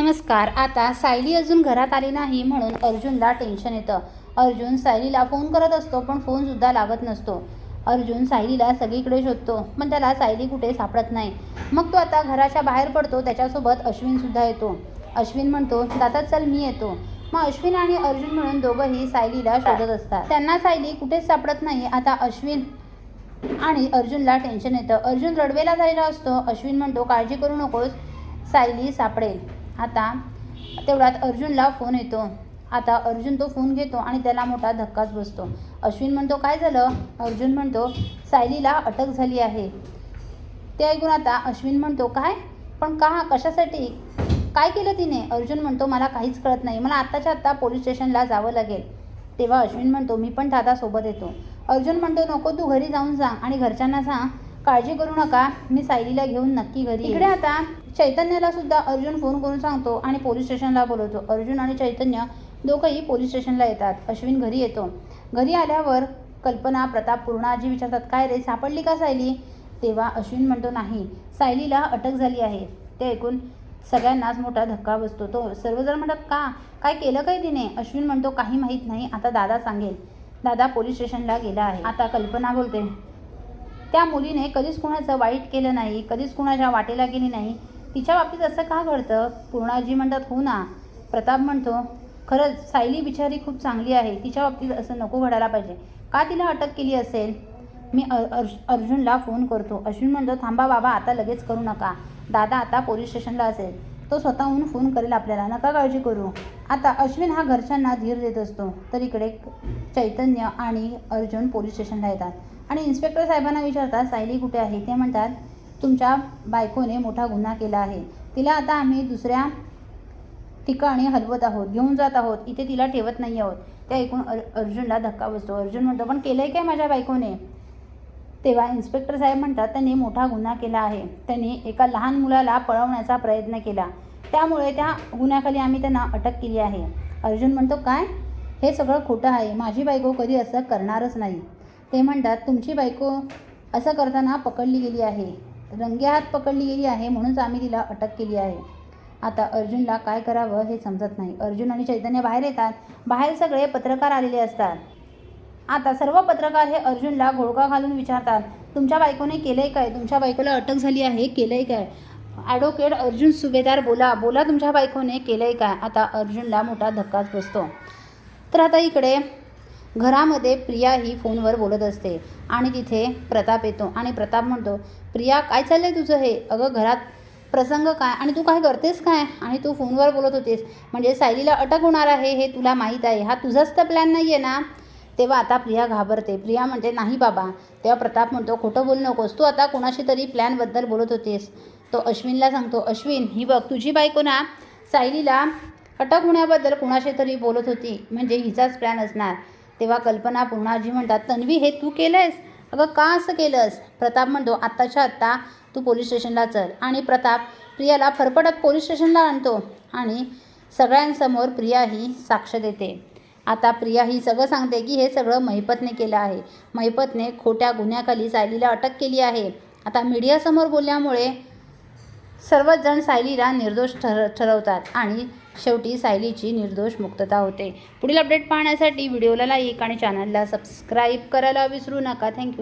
नमस्कार. आता सायली अजून घरात आली नाही म्हणून अर्जुनला टेन्शन येतं. अर्जुन सायलीला फोन करत असतो पण फोनसुद्धा लागत नसतो. अर्जुन सायलीला सगळीकडे शोधतो पण त्याला सायली कुठे सापडत नाही. मग तो आता घराच्या बाहेर पडतो त्याच्यासोबत अश्विनसुद्धा येतो. अश्विन म्हणतो दादा चल मी येतो. मग अश्विन आणि अर्जुन म्हणून दोघंही सायलीला शोधत असतात. त्यांना सायली कुठेच सापडत नाही. आता अश्विन आणि अर्जुनला टेन्शन येतं. अर्जुन रडवेला झालेला असतो. अश्विन म्हणतो काळजी करू नकोस. सायली सापडेल. आता तेवढ्यात अर्जुनला फोन येतो. आता अर्जुन तो फोन घेतो आणि त्याला मोठा धक्काच बसतो. अश्विन म्हणतो काय झालं? अर्जुन म्हणतो सायलीला अटक झाली आहे. ते ऐकून आता अश्विन म्हणतो काय? पण का? कशासाठी? काय केलं तिने? अर्जुन म्हणतो मला काहीच कळत नाही. मला आत्ताच्या आत्ता पोलीस स्टेशनला जावं लागेल. तेव्हा अश्विन म्हणतो मी पण दादासोबत येतो. अर्जुन म्हणतो नको तू घरी जाऊन सांग आणि घरच्यांना सांग. काळजी करू नका. मी सायलीला घेऊन नक्की घरी इकडे आता चैतन्याला सुद्धा अर्जुन फोन करून सांगतो आणि पोलीस स्टेशनला बोलवतो. अर्जुन आणि चैतन्य दोघंही पोलीस स्टेशनला येतात. अश्विन घरी येतो. घरी आल्यावर कल्पना प्रताप पूर्णाजी विचारतात काय रे सापडली का सायली? तेव्हा अश्विन म्हणतो नाही. सायलीला अटक झाली आहे. ते ऐकून सगळ्यांनाच मोठा धक्का बसतो. तो सर्वजण म्हणतात का? काय केलं काय तिने? अश्विन म्हणतो काही माहीत नाही. आता दादा सांगेल. दादा पोलीस स्टेशनला गेला आहे. आता कल्पना बोलते त्या मुलीने कधीच कुणाचं वाईट केलं नाही. कधीच कुणाच्या वाटेला गेली नाही. तिच्या बाबतीत असं का घडतं? पूर्णाजी म्हणतात हो ना. प्रताप म्हणतो खरंच सायली बिचारी खूप चांगली आहे. तिच्या बाबतीत असं नको घडायला पाहिजे. का तिला अटक केली असेल? मी अ- अर्ज अर्जुनला फोन करतो. अश्विन म्हणतो थांबा बाबा आता लगेच करू नका. दादा आता पोलीस स्टेशनला असेल. तो स्वतःहून फोन करेल आपल्याला. नका काळजी करू. आता अश्विन हा घरच्यांना धीर देत असतो. तर इकडे चैतन्य आणि अर्जुन पोलीस स्टेशनला येतात. आणि इन्स्पेक्टर साहेबांना विचारतात सायली कुठे आहे? ते म्हणतात तुमच्या बायकोने मोठा गुन्हा केला आहे. तिला आता आम्ही दुसऱ्या ठिकाणी हलवत आहोत घेऊन जात आहोत. इथे तिला ठेवत नाही आहोत. ते ऐकून अर अर्जुनला धक्का बसतो. अर्जुन म्हणतो पण केलं आहे काय माझ्या बायकोने? तेव्हा इन्स्पेक्टर साहेब म्हणतात त्यांनी मोठा गुन्हा केला आहे. त्यांनी एका लहान मुलाला पळवण्याचा प्रयत्न केला. त्यामुळे त्या गुन्ह्याखाली आम्ही त्यांना अटक केली आहे. अर्जुन म्हणतो काय? हे सगळं खोटं आहे. माझी बायको कधी असं करणारच नाही. ते म्हणतात तुमची बायको असं करताना पकडली गेली आहे. रंगेहात पकडली गेली आहे म्हणूनच आम्ही तिला अटक केली आहे. आता अर्जुनला काय करावं हे समजत नाही. अर्जुन आणि चैतन्य बाहेर येतात. बाहेर सगळे पत्रकार आलेले असतात. आता सर्व पत्रकार हे अर्जुनला घोळका घालून विचारतात तुमच्या बायकोने केलं आहे काय? तुमच्या बायकोला अटक झाली आहे? केलं आहे काय? ॲडव्होकेट अर्जुन सुभेदार बोला. बोला तुमच्या बायकोने केलं आहे काय? आता अर्जुनला मोठा धक्काच बसतो. तर आता इकडे घरामध्ये प्रिया ही फोनवर बोलत असते आणि तिथे प्रताप येतो आणि प्रताप म्हणतो प्रिया काय चाललंय तुझं हे? अगं घरात प्रसंग काय? आणि तू काय करतेस काय? आणि तू फोनवर बोलत होतेस. म्हणजे सायलीला अटक होणार आहे हे तुला माहीत आहे. हा तुझाच तर प्लॅन नाही आहे ना? तेव्हा आता प्रिया घाबरते. प्रिया म्हणते नाही बाबा. तेव्हा प्रताप म्हणतो खोटं बोलू नकोस. तू आता कोणाशी तरी प्लॅनबद्दल बोलत होतीस. तो अश्विनला सांगतो अश्विन ही बघ तुझी बायको ना सायलीला अटक होण्याबद्दल कुणाशी तरी बोलत होती. म्हणजे हिचाच प्लॅन असणार. तेव्हा कल्पना पूर्णाजी म्हणतात तन्वी हे तू केलंयस? अगं का असं केलंस? प्रताप म्हणतो आत्ताच्या आत्ता तू पोलीस स्टेशनला चल. आणि प्रताप प्रियाला फरफटत पोलीस स्टेशनला आणतो आणि सगळ्यांसमोर प्रिया ही साक्ष देते. आता प्रिया ही सगळं सांगते की हे सगळं महिपतने केलं आहे. महिपतने खोट्या गुन्ह्याखाली सायलीला अटक केली आहे. आता मीडियासमोर बोलल्यामुळे सर्वच जण सायलीला निर्दोष ठर ठरवतात आणि शेवटी सायलीची निर्दोष मुक्तता होते. पुढील अपडेट पाहण्यासाठी व्हिडिओला लाईक आणि चॅनलला सबस्क्राईब करायला विसरू नका. थँक्यू